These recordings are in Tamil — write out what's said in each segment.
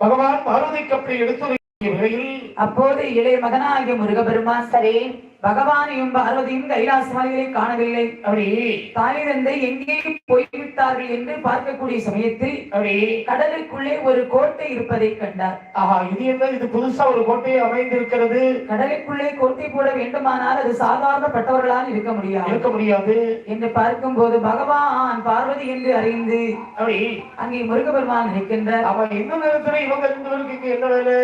பகவான் பார்வதிக்கு அப்படி எடுத்து வேளையில் அப்போது இளைய மகனாகிய முருகபெருமான் சரி பகவானையும் பார்வதியும் கைலாசமலையிலே காணவில்லை. அப்படி தாய் தந்தை எங்கே போய்விட்டார்கள் என்று பார்க்கக்கூடிய சமயத்தில் அப்படி கடலுக்குள்ளே ஒரு கோட்டை இருப்பதை கண்டார். ஆஹா இது என்ன? இது புதுசா ஒரு கோட்டையை அமைந்திருக்கிறது. கடலுக்குள்ளே கோட்டை போட வேண்டுமானால் அது சாதாரணப்பட்டவர்களால் இருக்க முடியாது. இருக்க முடியாது. என்று பார்க்கும்போது பகவான் பார்வதி என்று அறிந்து அப்படி அங்கே முருகபெருமான் நிற்கின்றார். அவன் என்ன நேரத்துல இவங்க ரெண்டு பேருக்கு என்ன வேலை?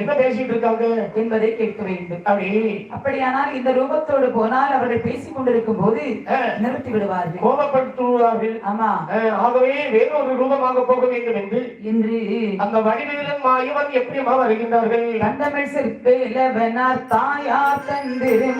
என்ன பேசிட்டு இருக்காங்க? என்பதை கேட்க வேண்டும். அப்படி அப்படியானால் இந்த ரூபத்தோடு போனால் அவர்கள் பேசிக் கொண்டிருக்கும் போது நிறுத்தி விடுவார்கள். கோபப்படுத்துவார்கள். ஆமா. ஆகவே வேறொரு ரூபமாக போக வேண்டும் என்று என்று அந்த வடிவேலன் மாயவன் எப்படிமா வருகின்றார்கள் கண்டமிழ் சிற்பே இளவனார் தாயார் தந்திரு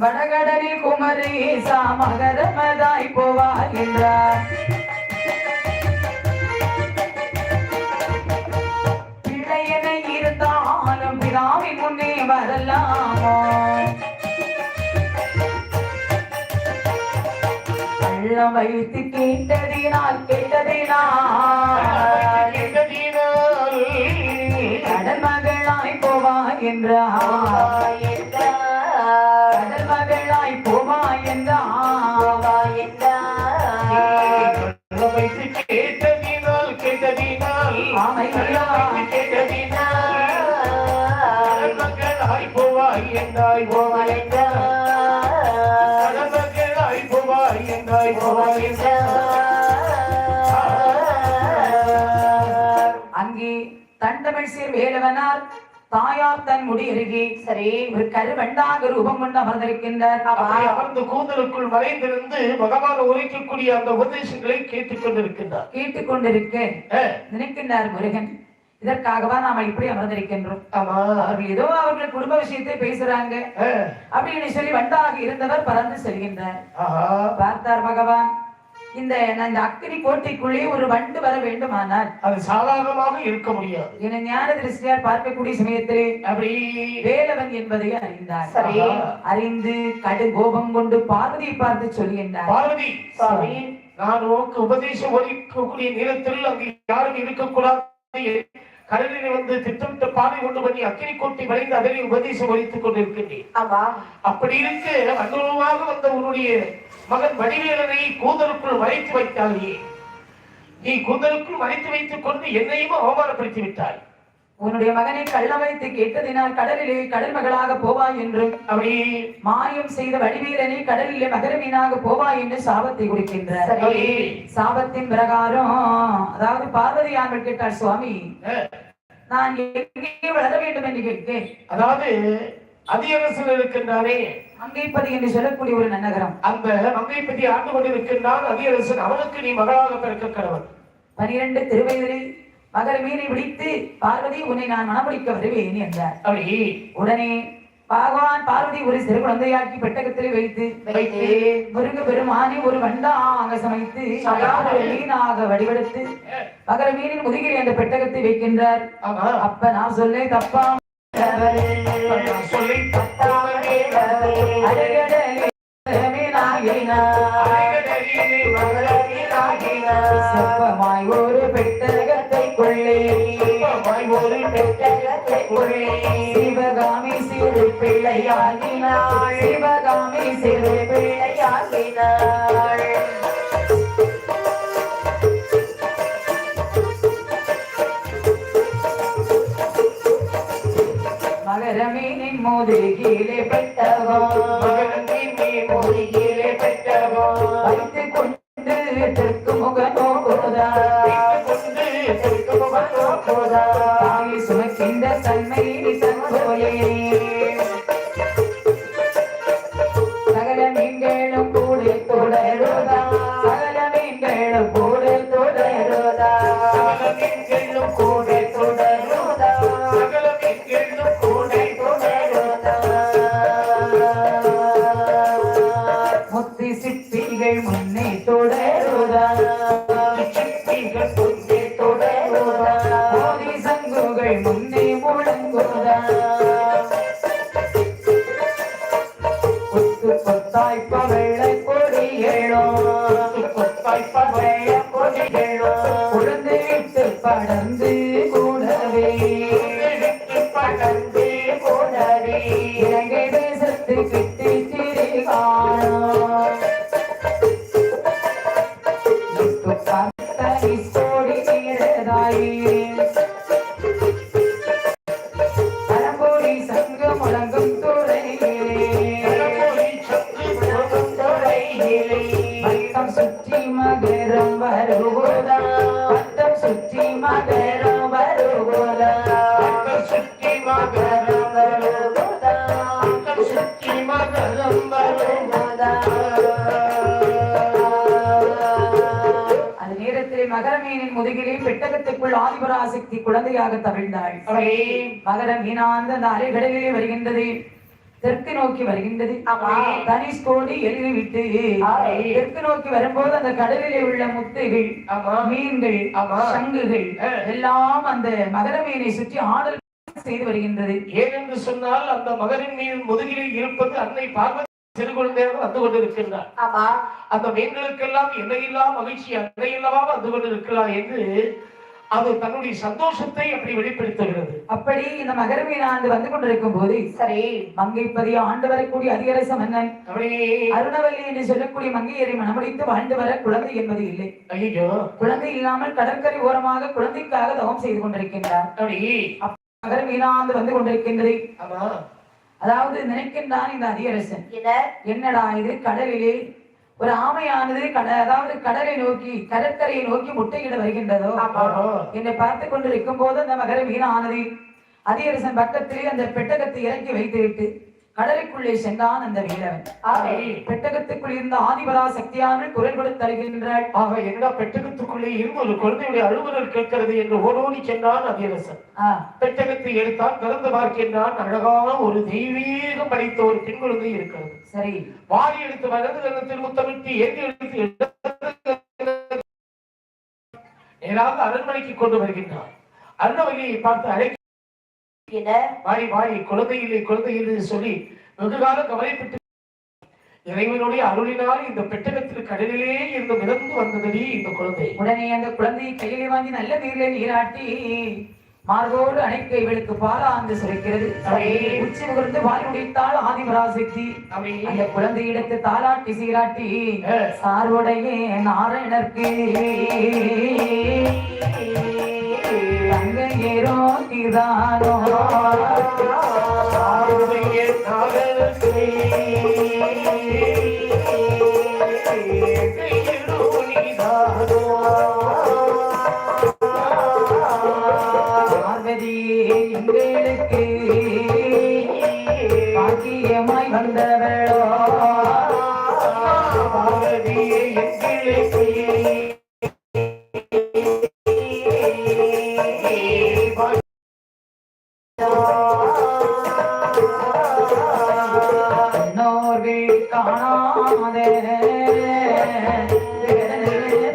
வடகடலில் குமரேசா மகரமதாய் போவார் என்றார். பிள்ளையன இருந்தாலும் பிதாவின் முன்னே வரலாமோ? கள்ளம் வைத்து கேட்டதினால் கேட்டதினால் கடல் மகளாய் போவா என்றார். கடல் மகளாய் போவா என்றார் வைத்து கேட்டதினால் கேட்டதினால். கேட்டதினால். மக்களாய் போவாய் என்றாய். போவாய் மக்களாய் போவாய் என்றாய். போவாய் அங்கே தண்டமிழ் சீர் வேலவனார் தாயார் தன் முடி அருகே சரி ஒரு கருவண்டாக ரூபம் கொண்டு அமர்ந்திருக்கின்றார். அமர்ந்து கூந்தலுக்குள் மறைந்திருந்து பகவான் உரைக்கக்கூடிய அந்த உபதேசங்களை கேட்டுக் கொண்டிருக்கின்றார். கேட்டுக் கொண்டிருக்க நினைக்கின்றார் முருகன் இதற்காகவா நாம இப்படி அமர்ந்திருக்கின்றோம்? அவர்கள் ஏதோ அவர்கள் குடும்ப விஷயத்தை பேசுறாங்க. அப்படின்னு சொல்லி வண்டாக இருந்தவர் பறந்து செல்கின்றார். ஆஹா. பார்த்தார் பகவான் இந்த நான் இந்த அக்கினி கோட்டைக்குள்ளே ஒரு வண்டு வர வேண்டுமானால். அது சாதாரணமாக இருக்க முடியாது. என ஞான திருஷ்டியார் பார்க்கக்கூடிய சமயத்திலே அப்படி. வேலவன் என்பதை அறிந்தார். சரி. அறிந்து கடு கோபம் கொண்டு பார்வதியை பார்த்து சொல்கின்றார் பார்வதி சுவாமி நான் உனக்கு உபதேசம் ஒலிக்கக்கூடிய நேரத்தில் அங்கு யாரும் இருக்கக்கூடாது. கடலில் வந்து திட்டமிட்ட பாதை கொண்டு பண்ணி அக்கினி கோட்டை வரைந்து அதிலே உபதேசம் ஒலித்துக் கொண்டிருக்கின்றேன். ஆமா. அப்படி இருக்க அனுபவமாக வந்த உன்னுடைய மகன் வடிவேலனை கூந்தலுக்குள் மறைத்து வைத்தாயே. நீ கூந்தலுக்குள் மறைத்து வைத்துக் கொண்டு என்னையும் அவமானப்படுத்தி விட்டாய். உன்னுடைய மகனை கள்ள வைத்து கேட்டதினால் கடலிலே கடல் மகளாக போவாய் என்று அப்படி மாயம் செய்த வடிவீரனை கடலிலே மகர மீனாக போவாய் என்று சாபத்தை கொடுக்கின்றார். சாபத்தின் பிரகாரம் அதாவது பார்வதி கேட்டார் சுவாமி நான் எங்கே வளர வேண்டும் என்று கேட்கிறேன் அதாவது அதியரசன் இருக்கின்றானே. அங்கைப்பதி என்று சொல்லக்கூடிய ஒரு நன்னகரம். அந்த மங்கை பற்றி ஆண்டு கொண்டிருக்கின்றான் அதியரசன். அவனுக்கு நீ மகளாக பிறக்க கடவன் பனிரெண்டு திருவயதில் மகர மீனை விழித்து பார்வதி உன்னை நான் மணமுடிக்க வருவேன் என்றார் அப்படி உடனே பகவான் பார்வதி ஒரு சிறு குழந்தையாக்கி பெட்டகத்திலே வைத்து வைத்து முருக பெருமானி ஒரு வண்டாக சமைத்து அதாவது ஒரு மீனாக வடிவெடுத்து மகர மீனின் முதுகில் அந்த பெட்டகத்தை வைக்கின்றார் அப்ப நான் சொல்லே தப்பா சொல்லி தப்பாமலே பெட்டகத்தைக்குள்ளே சிவகாமி சிறு பிள்ளையாகினாள். சிவகாமி சிறு பிள்ளையாகினாள். மகரமீனின் மோதிரிலே பெட்டவோ மகனின் நீ மொழியிலே பெற்றவோ? வைத்து கொண்டு தெற்கு முக நோக்குதா கொண்டு தெற்கு முகம் விட்டு பெட்டகத்துக்குள் ஆதிபராசக்தி குழந்தையாக தவிழ்ந்தாள் மகர மீனாந்த அந்த அலைகடலிலே வருகின்றது தெற்கு நோக்கி வருகின்றது ஆமா. தனுஷ்கோடி எழுதி விட்டு. தெற்கு நோக்கி வரும்போது அந்த கடலிலே உள்ள முத்துகள். மீன்கள். சங்குகள். எல்லாம் அந்த மகர மீனை சுற்றி ஆடல் செய்து வருகின்றது ஏனென்று சொன்னால் அந்த மகரின் மீது முதுகில் இருப்பது அன்னை பார்வதி சிறு குழந்தையாக வந்து கொண்டிருக்கின்றார் ஆமா அந்த மீன்களுக்கெல்லாம் எல்லையில்லா மகிழ்ச்சி அன்னையில்லவா வந்து கொண்டிருக்கிறார் என்று அது தன்னுடைய சந்தோஷத்தை அப்படி வெளிப்படுத்துகிறது. அப்படி இந்த மகர மீனாண்டு வந்து கொண்டிருக்கும் போது சரி மங்கைப்பதி ஆண்டு வரக்கூடிய அதிகரச மன்னன் அப்படியே அருணவல்லி என்று சொல்லக்கூடிய மங்கையரை மனமுடித்து வாழ்ந்து வர குழந்தை என்பது இல்லை. ஐயோ. குழந்தை இல்லாமல் கடற்கரை ஓரமாக குழந்தைக்காக தவம் செய்து கொண்டிருக்கின்றார். அப்படி. மகர மீனாந்து வந்து கொண்டிருக்கின்றது. ஆமா. அதாவது நினைக்கின்றான் இந்த அதிகரசன் என்னடா இது கடலிலே ஒரு ஆமையானது கட அதாவது கடலை நோக்கி கடற்கரையை நோக்கி முட்டையிட வருகின்றதோ. என்னை பார்த்து கொண்டிருக்கும் போது அந்த மகர மீனானது அதிகரசன் பக்கத்திலே அந்த பெட்டகத்தை இறக்கி வைத்துவிட்டு கடலுக்குள்ளே சென்றான் அந்த வீரவன். பெட்டகத்துக்குள் இருந்த ஆதிபரா சக்தியானவள் குரல் கொடுத்து அழுகின்றாள் ஆக என்னடா பெட்டகத்துக்குள்ளே இருந்து ஒரு குழந்தையுடைய அழுகுரல் கேட்கிறது என்று ஓடோடி சென்றான் அதிரசன் பெட்டகத்தை எடுத்தான் திறந்து பார்க்கின்றான். அழகான ஒரு தெய்வீகம் படைத்த ஒரு பெண் குழந்தை இருக்கிறது. சரி. வாரி எடுத்து வலது கன்னத்தில் முத்தமிட்டு ஏந்தி எடுத்து நேராக அரண்மனைக்கு கொண்டு வருகின்றான். அருணவல்லியை பார்த்து அழைக்க வாடி வாடி குழந்தை இல்லை குழந்தை இல்லை சொல்லி வெகுகால கவலைப்பட்டு இறைவனுடைய அருளினால் இந்த பெட்டகத்தில் கடலிலே இருந்து மிதந்து வந்ததடி இந்த குழந்தை உடனே அந்த குழந்தையை கையிலே வாங்கி நல்ல நீரிலே நீராட்டி மார்போடு அணைக்க இவளுக்கு பாலாந்து சுரைக்கிறது சரி. உச்சி முகர்ந்து பால் குடித்தாள் ஆதிபராசக்தி அவை அந்த குழந்தையிடத்து தாலாட்டி சீராட்டி. சார்புடைய நாராயணர்க்கு நிரோகிதானோ ஏறோ ஆருடைய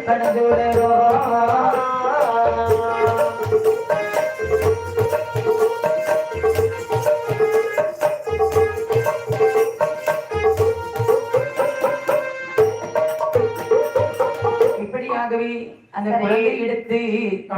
ఎక్కడ அந்த குழந்தை எடுத்து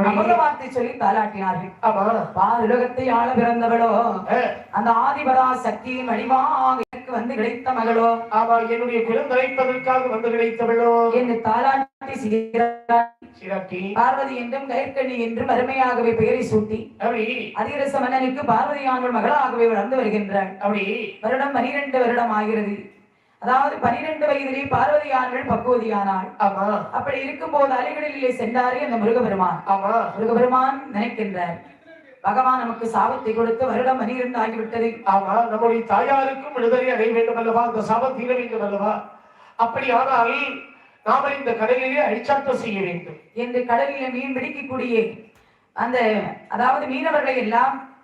அமுத வார்த்தை சொல்லி தாளாட்டினார்கள் ஆமா. பாலுலகத்தை ஆள பிறந்தவளோ அஹ், அந்த ஆதிபரா சக்தியின் வடிவாக எனக்கு வந்து கிடைத்த மகளோ ஆமா என்னுடைய குலம் தலைப்பதற்காக வந்து கிடைத்தவளோ. என்று தாளாட்டி சீராட்டி சிராட்டி பார்வதி என்றும் கயற்கண்ணி என்றும் அருமையாகவே பெயரை சூட்டி அப்படி. அதிரச மன்னனுக்கு பார்வதியானவள் மகளாகவே வளர்ந்து வருகின்றாள். அப்படி. வருடம் பனிரெண்டு வருடம் ஆகிறது. அதாவது பனிரெண்டு வயதிலே பார்வதியானவள் பக்குவதியானாள். ஆமா. அப்படி இருக்கும்போது அலைகளிலே சென்றாரே அந்த முருகபெருமான். ஆமா. முருகபெருமான் நினைக்கின்றார். பகவான் நமக்கு சாபத்தை கொடுத்து வருடம் பனிரெண்டு ஆகிவிட்டது. ஆமா. நம்முடைய தாயாருக்கும் விடுதலை அடைய வேண்டும் அல்லவா? அந்த சாபம் தீர வேண்டும் அல்லவா? அப்படி ஆனால் நாம இந்த கடலிலே அழிச்சாட்டம் செய்ய வேண்டும். என்று கடலிலே மீன் பிடிக்கக்கூடிய அந்த அதாவது மீனவர்களை எல்லாம்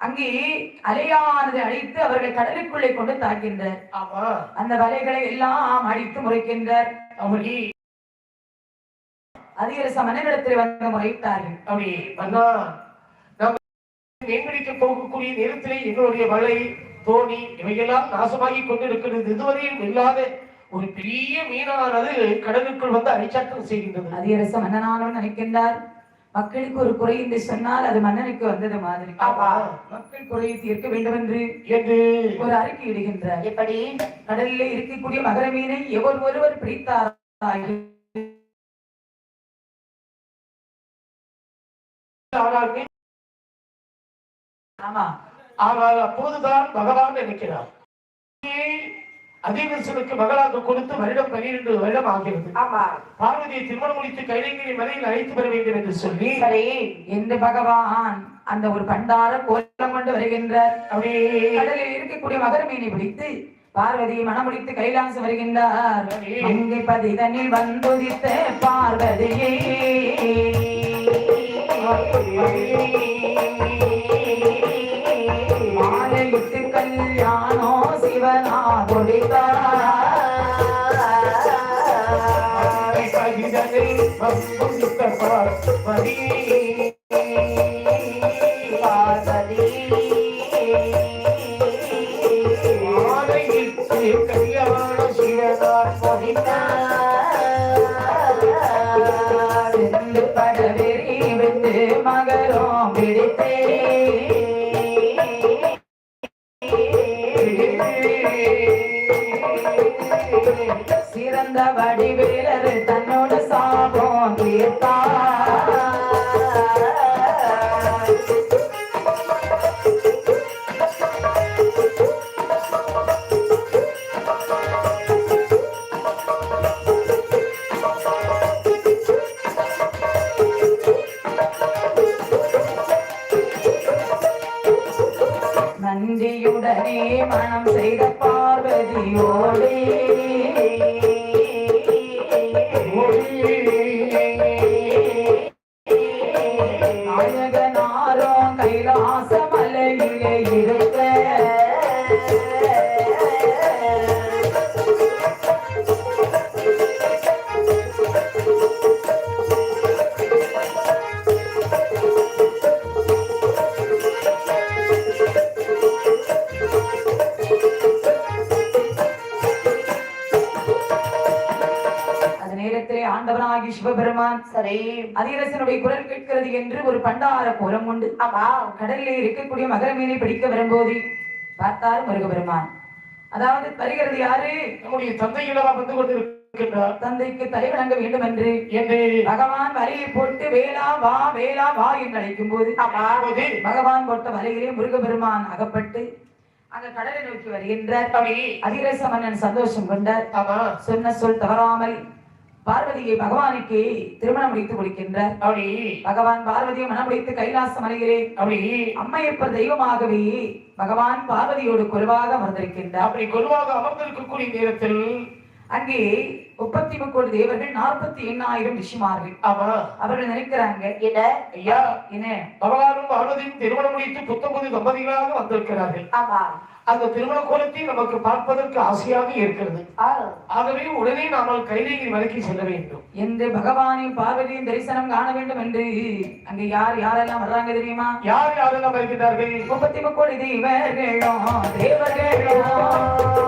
அங்கே அலையானது அழித்து அவர்களை கடலுக்குள்ளே கொண்டு தாக்கின்றார் ஆமா. அந்த வலைகளை எல்லாம் அழித்து முறைக்கின்றார் அதிகரச மன்னனிடத்தில் வந்து முறையிட்டார்கள். அப்படி மன்னா நாம் மீன்பிடிக்க போகக்கூடிய நேரத்திலே எங்களுடைய வலை தோணி இவையெல்லாம் நாசமாகி கொண்டிருக்கிறது. இதுவரையும் இல்லாத ஒரு பெரிய மீனானது கடலுக்குள் வந்து அழிச்சாட்டம் செய்கின்றது. அதிகரச மன்னனானவன் நினைக்கின்றார். மக்களுக்கு ஒரு குறை என்று சொன்னால் அது மன்னனுக்கு வந்தது மாதிரி. மக்கள் குறையை தீர்க்க வேண்டும் என்று. ஒரு அறிக்கை இடுகின்றார். எப்படி? கடலிலே இருக்கக்கூடிய மகர மீனை எவர் ஒருவர் ஆமா. ஆனால் அப்போதுதான் பகவான் நினைக்கிறார். அதிகசனுக்கு மகளாக கொடுத்து வருடம் பன்னிரண்டு வருடம் ஆகிறது. ஆமா. பார்வதியை திருமணம் முடித்து கைலங்கிரி மலையில் அழைத்து வர வேண்டும் என்று சொல்லி சரி என்று பகவான் அந்த ஒரு பண்டார கோலம் கொண்டு வருகின்றார். அப்படியே கடலில் இருக்கக்கூடிய மகர மீனை பிடித்து பார்வதியை மணமுடித்து கைலாசம் வருகின்றார். மங்கை பதிதனில் வந்துதித்த பார்வதியே. हम मुस्तफा मरी நன்றியுடனே மனம் செய்த பார்வதியோடே. ஆமா கடலிலே இருக்கக்கூடிய மகர மீனை பிடிக்க வரும்போது பார்த்தார் முருகபெருமான் அதாவது வருகிறது யாரு? நம்முடைய தந்தையிடவா வந்து கொண்டிருக்கின்றார். தந்தைக்கு தலை வணங்க வேண்டும் என்று பகவான் வலையை போட்டு வேளா வா வேளா வா என்று அழைக்கும் போது பகவான் போட்ட வலையிலே முருகபெருமான் அகப்பட்டு அங்க கடலை நோக்கி வருகின்றார். அதிரச மன்னன் சந்தோஷம் கொண்டார். சொன்ன சொல் தவறாமல் பார்வதியை பகவானுக்கு திருமணம் முடித்து கொடுக்கின்றார். அப்படி. பகவான் பார்வதியை மனம் முடித்து கைலாச மலையிலே அப்படி. அம்மையப்பர் தெய்வமாகவே பகவான் பார்வதியோடு குருவாக அமர்ந்திருக்கின்றார். அப்படி குருவாக அமர்ந்திருக்கக்கூடிய நேரத்தில் அங்கே முப்பத்தி முக்கோடி தேவர்கள் நாற்பத்தி எண்ணாயிரம் ரிஷிமார்கள். ஆமா. அவர்கள் நினைக்கிறாங்க என்ன? ஐயா என்ன? பகவானும் பார்வதியும் திருமணம் முடித்து புத்தம்பது தம்பதிகளாக வந்திருக்கிறார்கள். ஆமா. அந்த திருமண கோலத்தை நமக்கு பார்ப்பதற்கு ஆசையாக இருக்கிறது. ஆகவே உடனே நாமல் கைலேகிரி மலைக்கு செல்ல வேண்டும். என்று பகவானையும் பார்வதியும் தரிசனம் காண வேண்டும் என்று அங்கே யார் யாரெல்லாம் வர்றாங்க தெரியுமா? யார் யாரெல்லாம் வருகிறார்கள்? முப்பத்தி முக்கோடி தேவர்களும் தேவர்களும்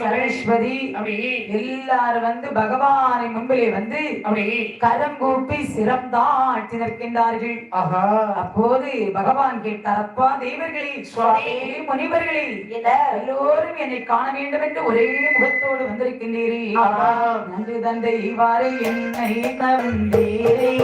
சரஸ்வதி. அப்படி எல்லாரும் வந்து பகவானின் முன்பிலே வந்து கரம் கூப்பி சிரம் தாழ்த்தி நிற்கின்றார்கள் அப்போது பகவான் கேட்டார் அப்பா தேவர்களே சுவாமி. முனிவர்களே எல்லோரும் என்னை காண வேண்டும் என்று ஒரே முகத்தோடு வந்திருக்கின்றீரே. நன்றி தந்தை இவ்வாறு என்னை தந்தீரே.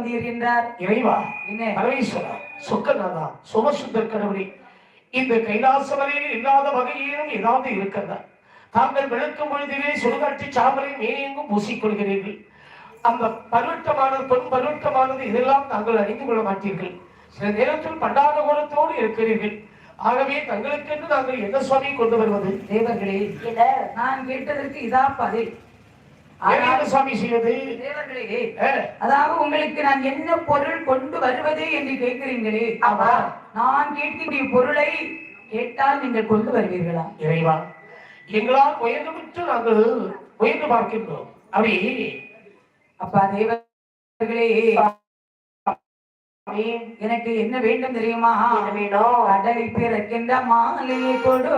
வந்தீர் என்றார் இறைவா என்ன? பரமேஸ்வரா சொக்கநாதா சோமசுந்தர் கடவுளே இந்த கைலாசவரையில் இல்லாத வகையிலும் ஏதாவது இருக்கிறதா தாங்கள் விளக்கும் பொழுதிலே சுடுகாட்டி சாம்பலை மேயெங்கும் பூசிக்கொள்கிறீர்கள் அந்த பருவட்டமானது பொன் பருவட்டமானது இதெல்லாம் தாங்கள் அறிந்து கொள்ள மாட்டீர்கள். சில நேரத்தில் பண்டாத கோலத்தோடு இருக்கிறீர்கள். ஆகவே தங்களுக்கென்று நாங்கள் என்ன சுவாமி கொண்டு வருவது? தேவர்களே நான் கேட்டதற்கு இதா பதில் சுவாமி செய்வது அதாவது உங்களுக்கு நான் என்ன பொருள் கொண்டு வருவது என்று கேட்கிறீங்களே ஆமா. நான் கேட்கின்ற பொருளை கேட்டால் நீங்கள் கொண்டு வருவீர்களா இறைவா எங்களால் உயர்ந்துவிட்டு நாங்கள் உயர்ந்து பார்க்கின்றோம் அப்படி அப்பா தேவர்களே எனக்கு என்ன வேண்டும் தெரியுமா வேணும் கடலில் பிறக்கின்ற மாலையை கொண்டு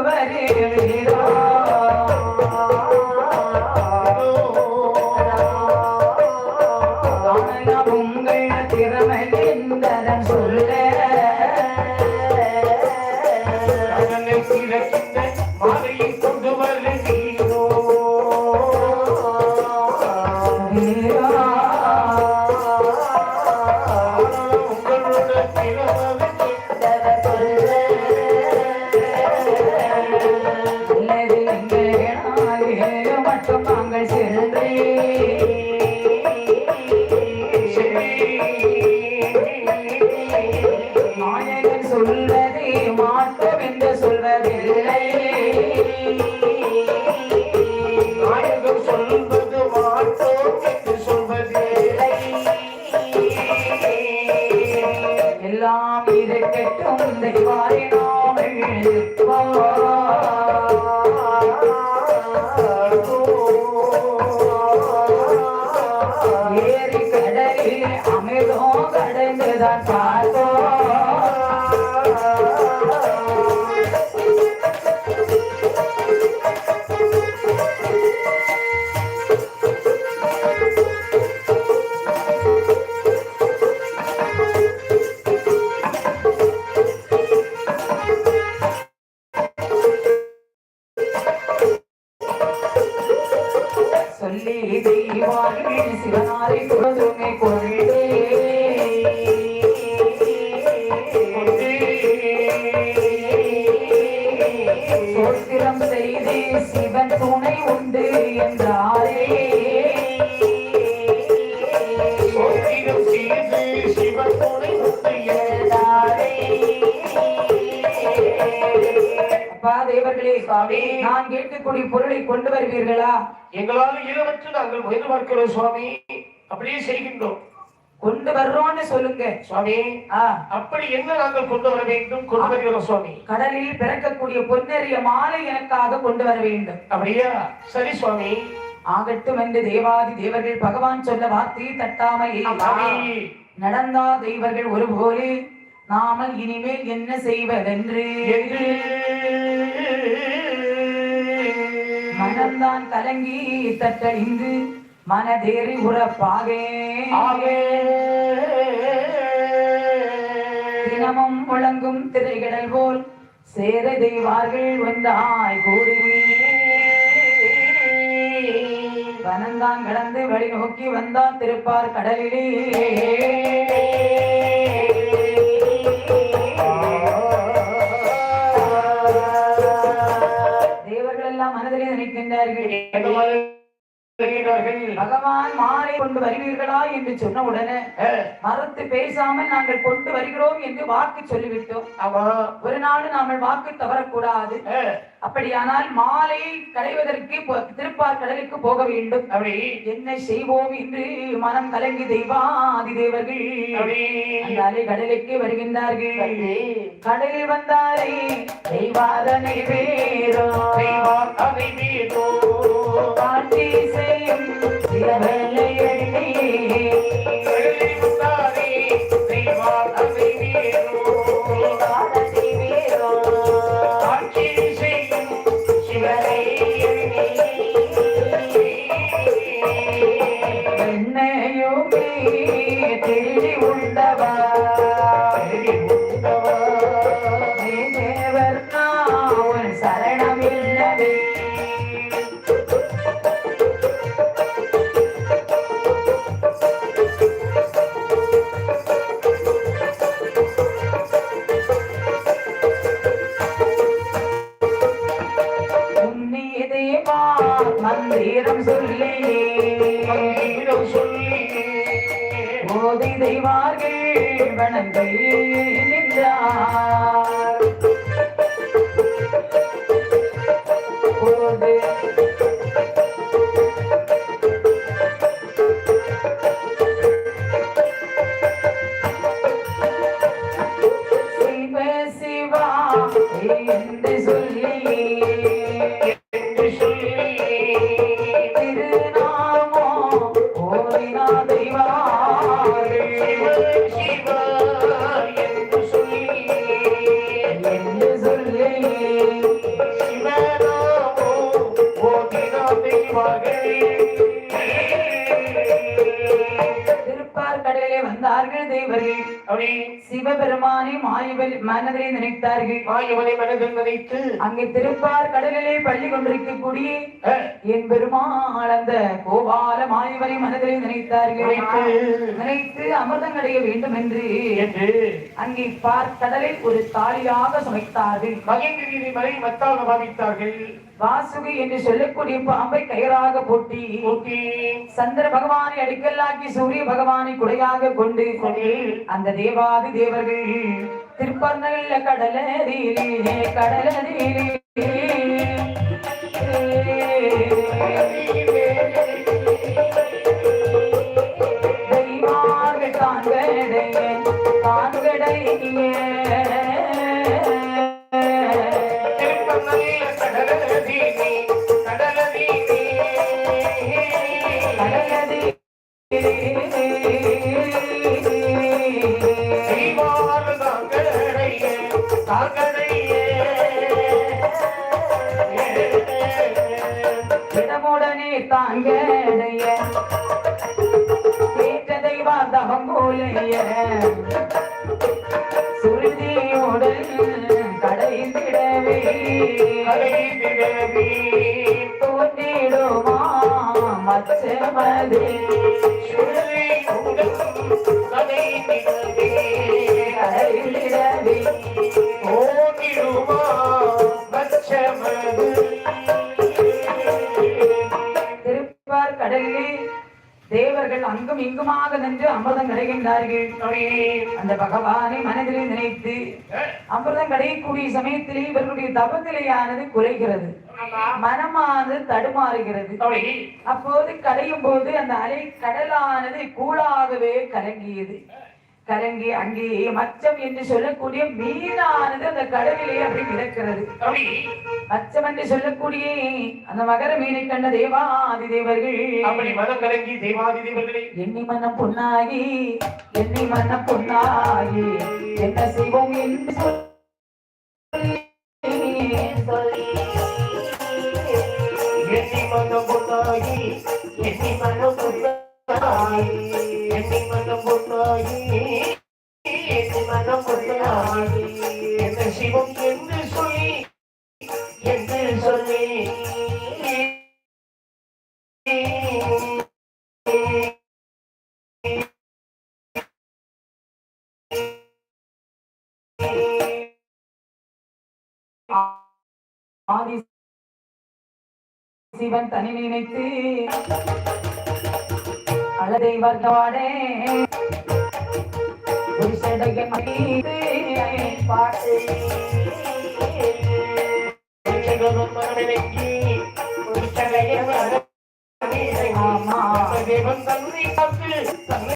கேட்கக்கூடிய பொருளை கொண்டு வருவீர்களா? எங்களால் இளவற்று நாங்கள் முயன்று பார்க்கிறோம் சுவாமி. அப்படியே செய்கின்றோம். கொண்டு வர்றோம்னு சொல்லுங்க. சுவாமி அப்படி என்ன நாங்கள் கொண்டு வர வேண்டும்? கொண்டு வருகிறோம் சுவாமி. கடலில் பிறக்கக்கூடிய பொன்னெறிய மாலை எனக்காக கொண்டு வர வேண்டும். அப்படியா? சரி சுவாமி. ஆகட்டும் என்று தேவாதி தேவர்கள் பகவான் சொன்ன வார்த்தையை தட்டாமையே. நடந்தா தெய்வர்கள் ஒருபோலே நாமல் இனிமேல் என்ன செய்வதென்று. மனம்தான் கலங்கி தட்டழிந்து மனதேறி உறப்பாக. தினமும் முழங்கும் திரைகடல் போல் சேர தெய்வார்கள் வந்தாய் கூடி வனந்தான் கடந்து வழி நோக்கி வந்தான் திருப்பார் கடலிலே. இருக்கிறார்கள்? பகவான் மாலை கொண்டு வருவீர்களா என்று சொன்ன உடனே மறுத்து பேசாமல் நாங்கள் கொண்டு வருகிறோம் என்று வாக்கு சொல்லிவிட்டோம். ஒரு நாள் நாங்கள் வாக்கு தவறக்கூடாது. அப்படியானால் மாலையை களைவதற்கு திருப்பார் கடலுக்கு போக வேண்டும். அப்படி. என்ன செய்வோம் என்று மனம் கலங்கி தெய்வாதி தேவர்கள் கடலுக்கு வருகின்றார்கள். கடலில் வந்தாரே தெய்வாதனை தெய்வார் அதை மீதோ. காட்சி செய்யும் வணங்கி நின்றார் ஓதினார் தெய்வார்கள். திருப்பார் கடலிலே வந்தார்கள் தேவர்கள் அப்படி சிவபெருமானை மாயவல் மனதிலே நினைத்தார்கள். மாயவனை மனதில் நினைத்து அங்கே திருப்பார் கடலிலே பள்ளி கொண்டிருக்கக்கூடிய அஹ், என் பெருமாள் அந்த கோபால மாயவனை மனதிலே நினைத்தார்கள். நினைத்து நினைத்து அமிர்தம் அடைய வேண்டும் என்று. அங்கே பார் கடலில் ஒரு தாலியாக சமைத்தார்கள் மகேந்திரி மலை மத்தாக பாவித்தார்கள் வாசுகி என்று சொல்லக்கூடிய பாம்பை கயிறாக போட்டி. சந்திர பகவானை அடிக்கல்லாக்கி சூரிய பகவானை குடையாக கொண்டு கொண்டு. அந்த தேவாதி தேவர்கள் திருப்பர்ணல்ல கடலதிலே கடலதிலே கடைந்திடவே கதை ஓடிடுமா திருப்பார் கடலிலே தேவர்கள் அங்கும் இங்குமாக நின்று அமிர்தம் கிடைக்கின்றார்கள். அந்த பகவானை மனதிலே நினைத்து அமிர்தம் கிடைக்கக்கூடிய சமயத்திலே இவர்களுடைய தபநிலையானது குறைகிறது. மனமானது தடுமாறுகிறது. அப்போது கரையும் போது அந்த அலை கடலானது கூழாகவே கலங்கியது. கலங்கி அங்கே மச்சம் என்று சொல்லக்கூடிய மீனானது அந்த கடலிலே அப்படி மிதக்கிறது மச்சம் என்று சொல்லக்கூடிய அந்த மகர மீனை கண்ட தேவாதி தேவர்களே எண்ணி மனம் பொன்னாகி எண்ணி மனம் பொன்னாகி என்ன செய்வோம் என்று சொல்லி மனம் பொன்னாகி எண்ணி மனம் பொன்னாகி எண்ணி மனம் பொன்னாகி எண்ணி மனம் பொன்னாகி என்ன சிவம் என்று சொல்லி என்று சொல்லி. ஆதி சிவன் தனி நினைத்து அழதை வந்தவாடே புரிஷடைய பாட்டு.